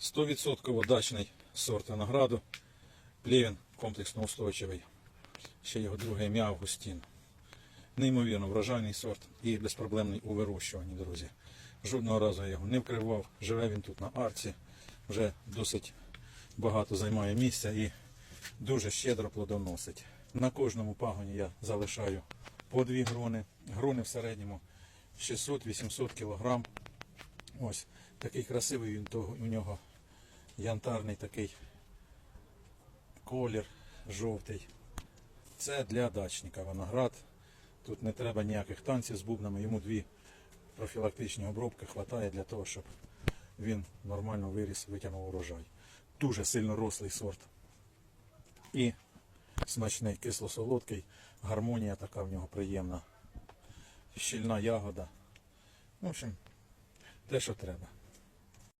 100% дачний сорт винограду. Плівін комплексно устойчивий. Ще його друге ім'я Августін. Неймовірно врожайний сорт і безпроблемний у вирощуванні, друзі. Жодного разу я його не вкривав. Живе він тут на арці. Вже досить багато займає місця і дуже щедро плодоносить. На кожному пагоні я залишаю по дві грони. Грони в середньому 600-800 кг. Ось такий красивий він того, у нього янтарний такий колір жовтий. Це для дачника виноград. Тут не треба ніяких танців з бубнами. Йому дві профілактичні обробки вистачає для того, щоб він нормально виріс, витягнув урожай. Дуже сильно рослий сорт. І смачний, кисло-солодкий, гармонія така в нього приємна. Щільна ягода. В общем, те, що треба.